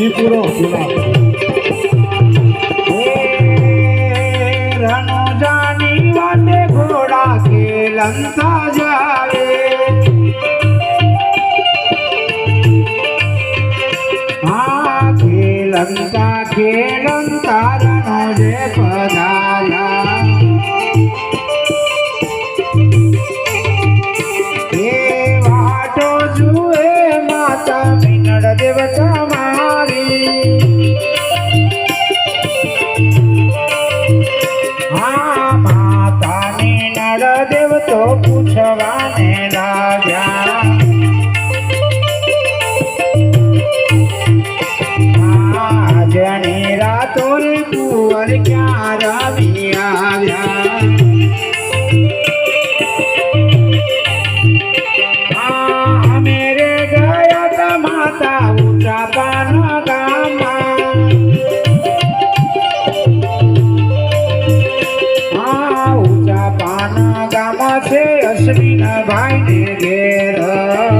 અહીં પૂરો ગુલાબ રણજાની વાટે ઘોડા ખેલંતા જાવે હા ખેલંતા ખેલંતા રણોજે પધાર્યા નળ દેવ તો પૂછવાને લાગ્યા આજની રાતો કુંવર ક્યાં પાના ગામમાં છે અશ્વિન ભાઈ ને ઘેર.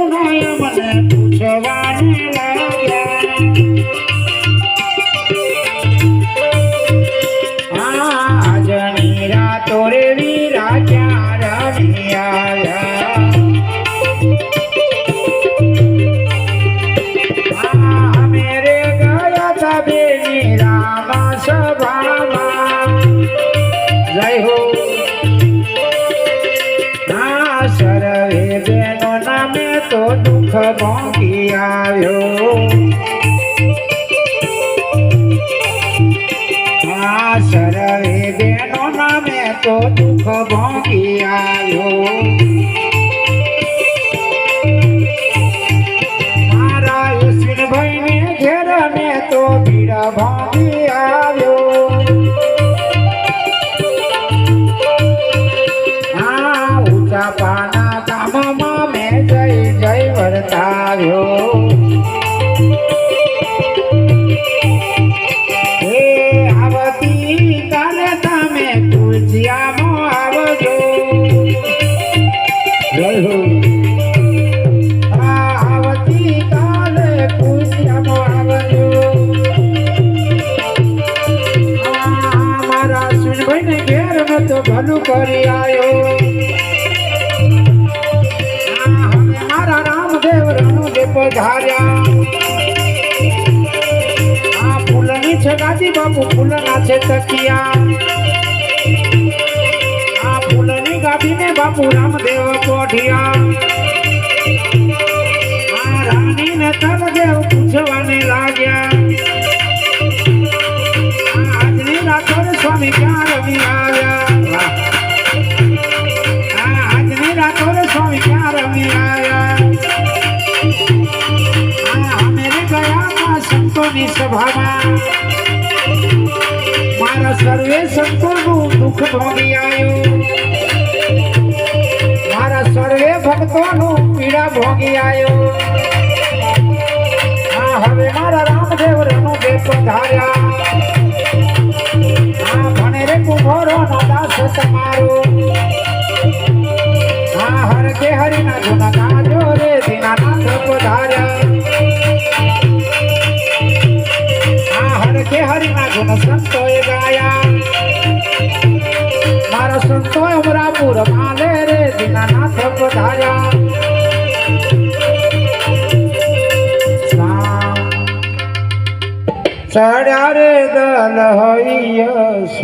સર્વે બેનો નામે તો દુઃખ ભોગી આવ્યો. આ સર્વે બેનો નામે તો દુઃખ ભોગી આવ્યો. ભીડા ભાંગી મારા સુનભાઈ મેં જય જય વર્તાવ્યો. ભલું કરી પધાર્યા. આ ફૂલની છે ગાદી બાપુ, ફૂલના છે તકિયા. આ ફૂલની ગાદીને બાપુ રામદેવ કોઠિયા આ રાણીને તરદેવ પૂછવાને લાગ્યા. આજની રાતોર સ્વામી ક્યાં રમી મારા સર્વે સંતોનું દુઃખ ભોગી આવ્યું મારા સર્વે ભક્તોનું પીડા ભોગી આવ્યો આ હવે મારા રામદેવ રનો બે પધાર્યા. હા, ભણે રે કુંભરો નો દાસ તમારો. હા, હર કે હરિના ગુણ કે હરિના ગુણ સંતોએ ગાયા. મારા સંતોએ અમરાપુર માલે રે, દીનાનાથ પધાર્યા. ચડ્યા રે દલ હૈયસ.